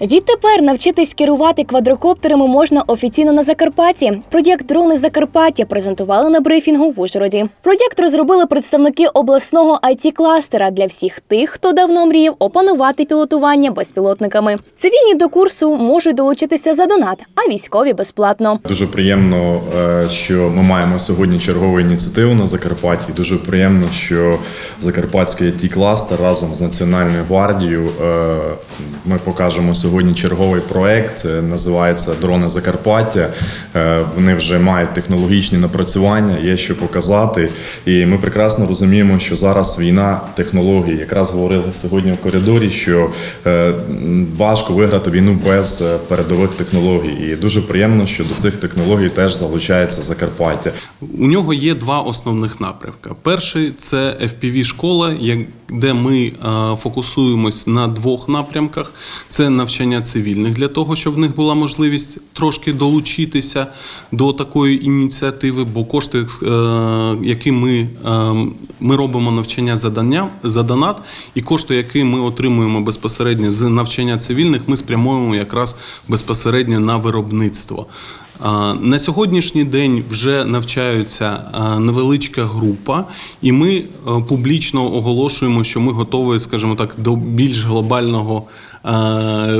Відтепер навчитись керувати квадрокоптерами можна офіційно на Закарпатті. Проєкт Дрони Закарпаття презентували на брифінгу в Ужгороді. Проєкт розробили представники обласного it кластера для всіх тих, хто давно мріяв опанувати пілотування безпілотниками. Цивільні до курсу можуть долучитися за донат, а військові безплатно. Дуже приємно, е, що ми маємо сьогодні чергову ініціативу на Закарпатті. Дуже приємно, що Закарпатський it кластер разом з Національною гвардією е, ми покажемо сьогодні черговий проект. Називається Дрони Закарпаття. Е, Вони вже мають технологічні напрацювання, є що показати. І ми прекрасно розуміємо, що зараз війна технологій. Якраз говорили сьогодні в коридорі, що е, важко виграти війну без е, передових технологій. І дуже приємно, що до цих технологій теж залучається Закарпаття. У нього є два основних напрямки. Перший це fpv школа де ми фокусуємось на двох напрямках: це навчання цивільних для того, щоб в них була можливість трошки долучитися до такої ініціативи, бо кошти, е, які ми, е, ми робимо навчання задання за донат, і кошти, які ми отримуємо безпосередньо з навчання цивільних, ми спрямуємо якраз безпосередньо на виробництво. На сьогоднішній день вже навчаються невеличка група, і ми е, публічно оголошуємо, що ми готові, скажімо так, до більш глобального,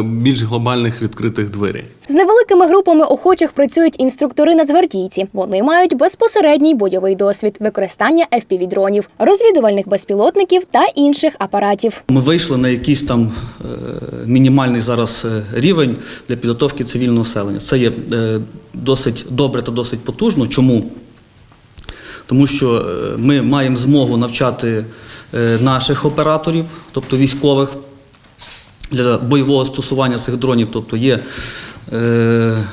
більш глобальних відкритих дверей. З невеликими групами охочих працюють інструктори нацгвардійці. Вони мають безпосередній бойовий досвід використання fpv дронів, розвідувальних безпілотників та інших апаратів. Ми вийшли на якийсь там е, мінімальний зараз е, рівень для підготовки цивільного населення. Це є е, досить добре та досить потужно. Чому? Тому що ми маємо змогу навчати наших операторів, тобто військових, для бойового стосування цих дронів, тобто є е,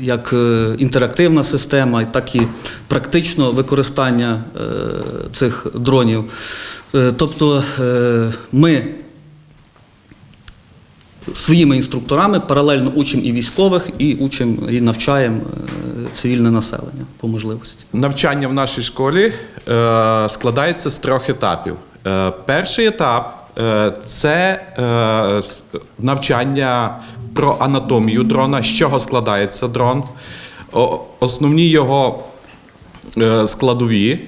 як е, інтерактивна система, так і практично використання е, цих дронів. Е, Тобто е, ми своїми інструкторами паралельно учимо і військових, і учимо і навчаємо е, цивільне населення по можливості. Навчання в нашій школі е, складається з трьох етапів. Е, перший етап це е, навчання про анатомію дрона, з чого складається дрон, основні його е, складові,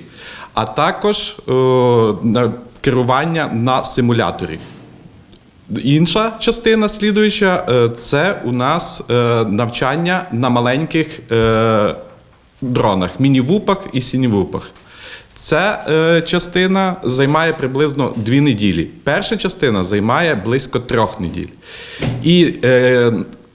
а також е, керування на симуляторі. Інша частина слідуюча е, це у нас е, навчання на маленьких е, дронах, міні-вупах і сіні-вупах. Ця е, частина займає приблизно дві неділі. Перша частина займає близько трьох неділь. І е,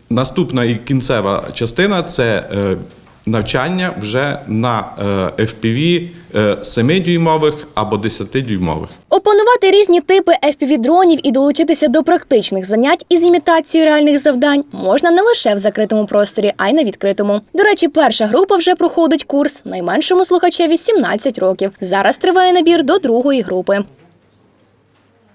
наступна і кінцева частина це е, навчання вже на е, FPV е, 7-дюймових або 10-дюймових. Опанувати різні типи FPV-дронів і долучитися до практичних занять із імітацією реальних завдань можна не лише в закритому просторі, а й на відкритому. До речі, перша група вже проходить курс найменшому слухачеві 17 років. Зараз триває набір до другої групи.